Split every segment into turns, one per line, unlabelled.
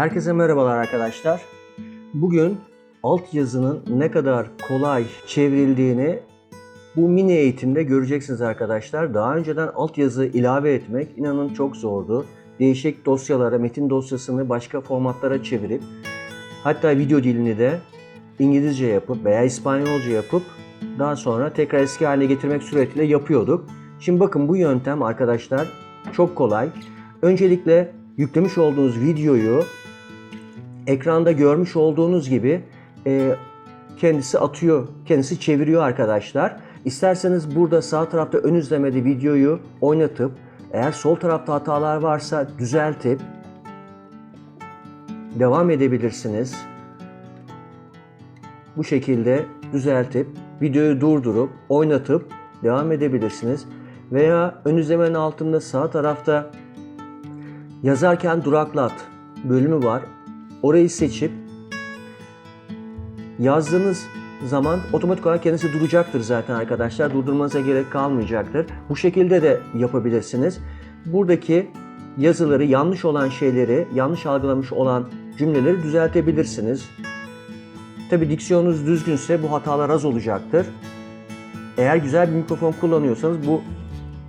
Herkese merhabalar arkadaşlar. Bugün altyazının ne kadar kolay çevrildiğini bu mini eğitimde göreceksiniz arkadaşlar. Daha önceden altyazı ilave etmek inanın çok zordu. Değişik dosyalara, metin dosyasını başka formatlara çevirip hatta video dilini de İngilizce yapıp veya İspanyolca yapıp daha sonra tekrar eski haline getirmek suretiyle yapıyorduk. Şimdi bakın bu yöntem arkadaşlar çok kolay. Öncelikle yüklemiş olduğunuz videoyu ekranda görmüş olduğunuz gibi e, kendisi atıyor, kendisi çeviriyor arkadaşlar. İsterseniz burada sağ tarafta ön izlemede videoyu oynatıp eğer sol tarafta hatalar varsa düzeltip devam edebilirsiniz. Bu şekilde düzeltip videoyu durdurup oynatıp devam edebilirsiniz. Veya ön izlemenin altında sağ tarafta yazarken duraklat bölümü var. Orayı seçip yazdığınız zaman otomatik olarak kendisi duracaktır zaten arkadaşlar. Durdurmanıza gerek kalmayacaktır. Bu şekilde de yapabilirsiniz. Buradaki yazıları, yanlış olan şeyleri, yanlış algılamış olan cümleleri düzeltebilirsiniz. Tabi diksiyonunuz düzgünse bu hatalar az olacaktır. Eğer güzel bir mikrofon kullanıyorsanız bu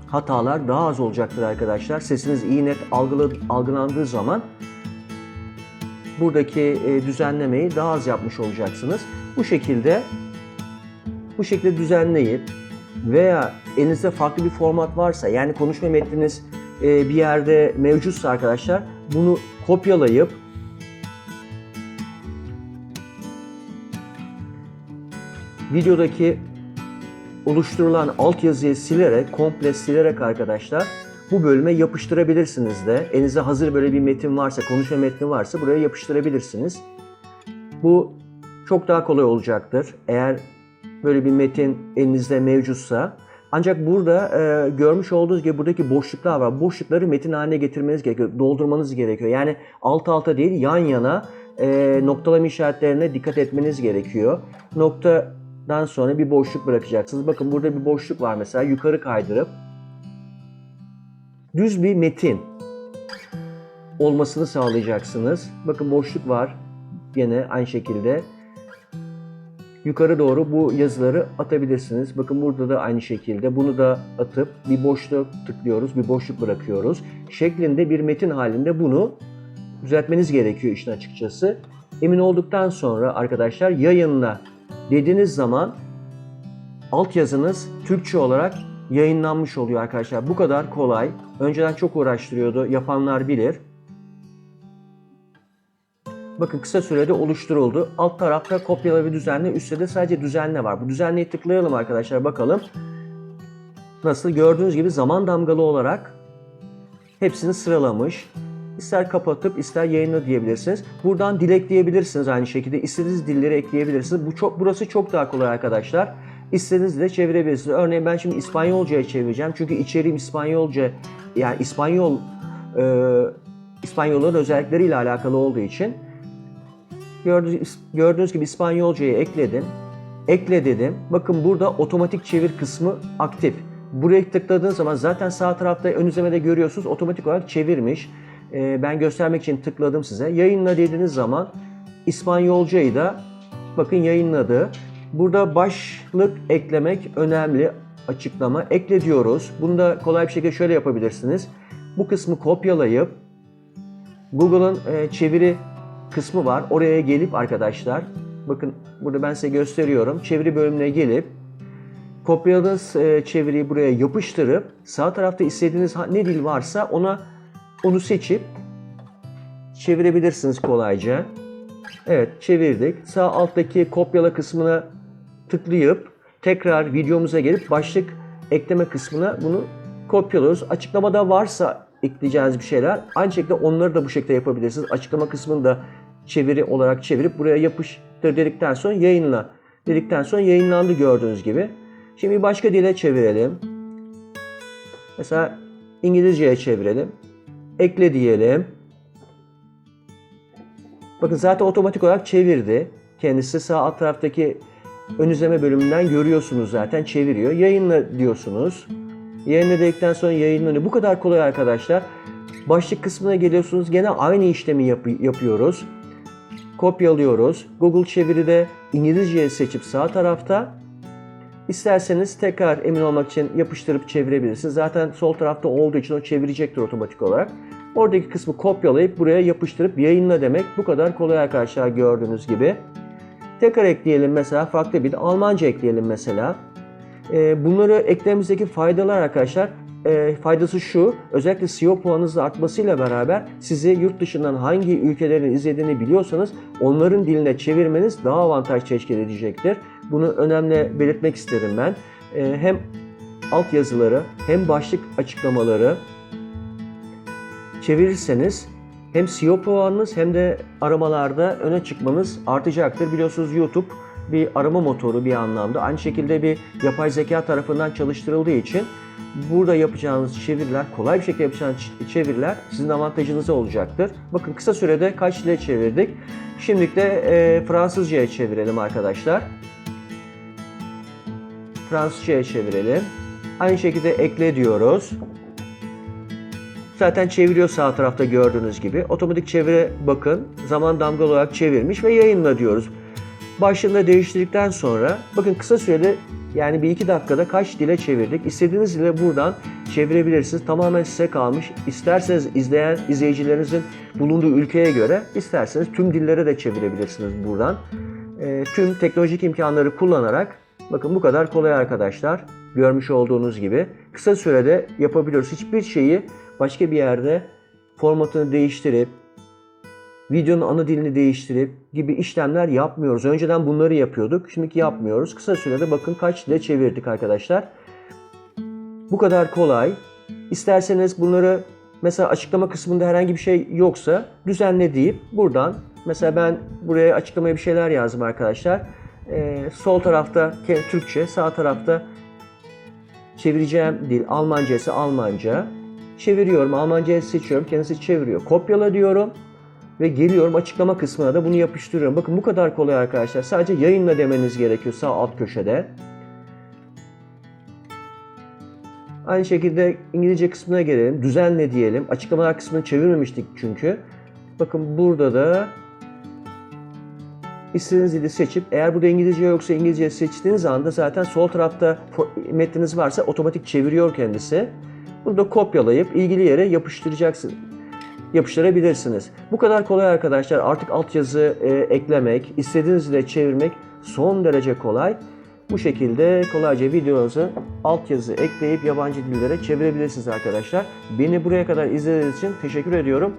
hatalar daha az olacaktır arkadaşlar. Sesiniz iyi net algıla, algılandığı zaman buradaki e, düzenlemeyi daha az yapmış olacaksınız. Bu şekilde bu şekilde düzenleyip veya elinizde farklı bir format varsa yani konuşma metniniz e, bir yerde mevcutsa arkadaşlar bunu kopyalayıp videodaki oluşturulan altyazıyı silerek, komple silerek arkadaşlar bu bölüme yapıştırabilirsiniz de. Elinizde hazır böyle bir metin varsa, konuşma metni varsa buraya yapıştırabilirsiniz. Bu çok daha kolay olacaktır. Eğer böyle bir metin elinizde mevcutsa. Ancak burada e, görmüş olduğunuz gibi buradaki boşluklar var. Boşlukları metin haline getirmeniz gerekiyor, doldurmanız gerekiyor. Yani alt alta değil yan yana e, noktalama işaretlerine dikkat etmeniz gerekiyor. Noktadan sonra bir boşluk bırakacaksınız. Bakın burada bir boşluk var mesela yukarı kaydırıp düz bir metin olmasını sağlayacaksınız. Bakın boşluk var yine aynı şekilde. Yukarı doğru bu yazıları atabilirsiniz. Bakın burada da aynı şekilde bunu da atıp bir boşluk tıklıyoruz, bir boşluk bırakıyoruz. Şeklinde bir metin halinde bunu düzeltmeniz gerekiyor işin açıkçası. Emin olduktan sonra arkadaşlar yayınla dediğiniz zaman altyazınız Türkçe olarak yayınlanmış oluyor arkadaşlar. Bu kadar kolay. Önceden çok uğraştırıyordu. Yapanlar bilir. Bakın kısa sürede oluşturuldu. Alt tarafta kopyala ve düzenle, üstte de sadece düzenle var. Bu düzenleyi tıklayalım arkadaşlar bakalım. Nasıl gördüğünüz gibi zaman damgalı olarak hepsini sıralamış. İster kapatıp ister yayınla diyebilirsiniz. Buradan dil ekleyebilirsiniz aynı şekilde. İstediğiniz dilleri ekleyebilirsiniz. Bu çok burası çok daha kolay arkadaşlar. İstediğiniz de çevirebilirsiniz. Örneğin ben şimdi İspanyolcaya çevireceğim. Çünkü içeriğim İspanyolca yani İspanyol e, İspanyolların özellikleriyle alakalı olduğu için gördüğünüz, gibi İspanyolcayı ekledim. Ekle dedim. Bakın burada otomatik çevir kısmı aktif. Buraya tıkladığınız zaman zaten sağ tarafta ön izlemede görüyorsunuz otomatik olarak çevirmiş. Ee, ben göstermek için tıkladım size. Yayınla dediğiniz zaman İspanyolcayı da bakın yayınladı. Burada başlık eklemek önemli. Açıklama ekle diyoruz. Bunu da kolay bir şekilde şöyle yapabilirsiniz. Bu kısmı kopyalayıp Google'ın e, çeviri kısmı var. Oraya gelip arkadaşlar bakın burada ben size gösteriyorum. Çeviri bölümüne gelip kopyaladığınız e, çeviriyi buraya yapıştırıp sağ tarafta istediğiniz ne dil varsa ona onu seçip çevirebilirsiniz kolayca. Evet çevirdik. Sağ alttaki kopyala kısmına tıklayıp tekrar videomuza gelip başlık ekleme kısmına bunu kopyalıyoruz. Açıklamada varsa ekleyeceğiniz bir şeyler aynı şekilde onları da bu şekilde yapabilirsiniz. Açıklama kısmını da çeviri olarak çevirip buraya yapıştır dedikten sonra yayınla dedikten sonra yayınlandı gördüğünüz gibi. Şimdi başka dile çevirelim. Mesela İngilizceye çevirelim. Ekle diyelim. Bakın zaten otomatik olarak çevirdi. Kendisi sağ alt taraftaki ön izleme bölümünden görüyorsunuz zaten çeviriyor. Yayınla diyorsunuz. Yayınla dedikten sonra yayınlanıyor. Bu kadar kolay arkadaşlar. Başlık kısmına geliyorsunuz. Gene aynı işlemi yap- yapıyoruz. Kopyalıyoruz. Google çeviride İngilizceyi seçip sağ tarafta İsterseniz tekrar emin olmak için yapıştırıp çevirebilirsiniz. Zaten sol tarafta olduğu için o çevirecektir otomatik olarak. Oradaki kısmı kopyalayıp buraya yapıştırıp yayınla demek. Bu kadar kolay arkadaşlar gördüğünüz gibi. Tekrar ekleyelim mesela farklı bir de Almanca ekleyelim mesela. Ee, bunları eklememizdeki faydalar arkadaşlar e, faydası şu, özellikle SEO puanınızın artmasıyla beraber sizi yurt dışından hangi ülkelerin izlediğini biliyorsanız onların diline çevirmeniz daha avantaj teşkil edecektir. Bunu önemli belirtmek isterim ben. E, hem altyazıları hem başlık açıklamaları çevirirseniz hem SEO puanınız hem de aramalarda öne çıkmanız artacaktır. Biliyorsunuz YouTube bir arama motoru bir anlamda. Aynı şekilde bir yapay zeka tarafından çalıştırıldığı için burada yapacağınız çeviriler, kolay bir şekilde yapacağınız çeviriler sizin avantajınıza olacaktır. Bakın kısa sürede kaç dile çevirdik. Şimdi de e, Fransızca'ya çevirelim arkadaşlar. Fransızca'ya çevirelim. Aynı şekilde ekle diyoruz. Zaten çeviriyor sağ tarafta gördüğünüz gibi. Otomatik çevire bakın zaman damgalı olarak çevirmiş ve yayınla diyoruz. Başlığında değiştirdikten sonra bakın kısa sürede yani bir iki dakikada kaç dile çevirdik. İstediğiniz dile buradan çevirebilirsiniz. Tamamen size kalmış. İsterseniz izleyen izleyicilerinizin bulunduğu ülkeye göre isterseniz tüm dillere de çevirebilirsiniz buradan. E, tüm teknolojik imkanları kullanarak bakın bu kadar kolay arkadaşlar. Görmüş olduğunuz gibi kısa sürede yapabiliyoruz. Hiçbir şeyi başka bir yerde formatını değiştirip videonun ana dilini değiştirip gibi işlemler yapmıyoruz. Önceden bunları yapıyorduk. Şimdiki yapmıyoruz. Kısa sürede bakın kaç dile çevirdik arkadaşlar. Bu kadar kolay. İsterseniz bunları mesela açıklama kısmında herhangi bir şey yoksa düzenle deyip buradan mesela ben buraya açıklamaya bir şeyler yazdım arkadaşlar. Ee, sol tarafta Türkçe, sağ tarafta çevireceğim dil Almanca ise Almanca. Çeviriyorum, Almanca'yı seçiyorum, kendisi çeviriyor. Kopyala diyorum ve geliyorum açıklama kısmına da bunu yapıştırıyorum. Bakın bu kadar kolay arkadaşlar. Sadece yayınla demeniz gerekiyor sağ alt köşede. Aynı şekilde İngilizce kısmına gelelim. Düzenle diyelim. Açıklamalar kısmını çevirmemiştik çünkü. Bakın burada da istediğiniz dili seçip eğer burada İngilizce yoksa İngilizce seçtiğiniz anda zaten sol tarafta metniniz varsa otomatik çeviriyor kendisi. Bunu da kopyalayıp ilgili yere yapıştıracaksınız yapıştırabilirsiniz. Bu kadar kolay arkadaşlar. Artık altyazı e, eklemek, istediğiniz çevirmek son derece kolay. Bu şekilde kolayca videonuzu altyazı ekleyip yabancı dillere çevirebilirsiniz arkadaşlar. Beni buraya kadar izlediğiniz için teşekkür ediyorum.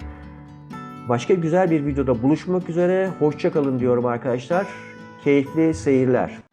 Başka güzel bir videoda buluşmak üzere. Hoşçakalın diyorum arkadaşlar. Keyifli seyirler.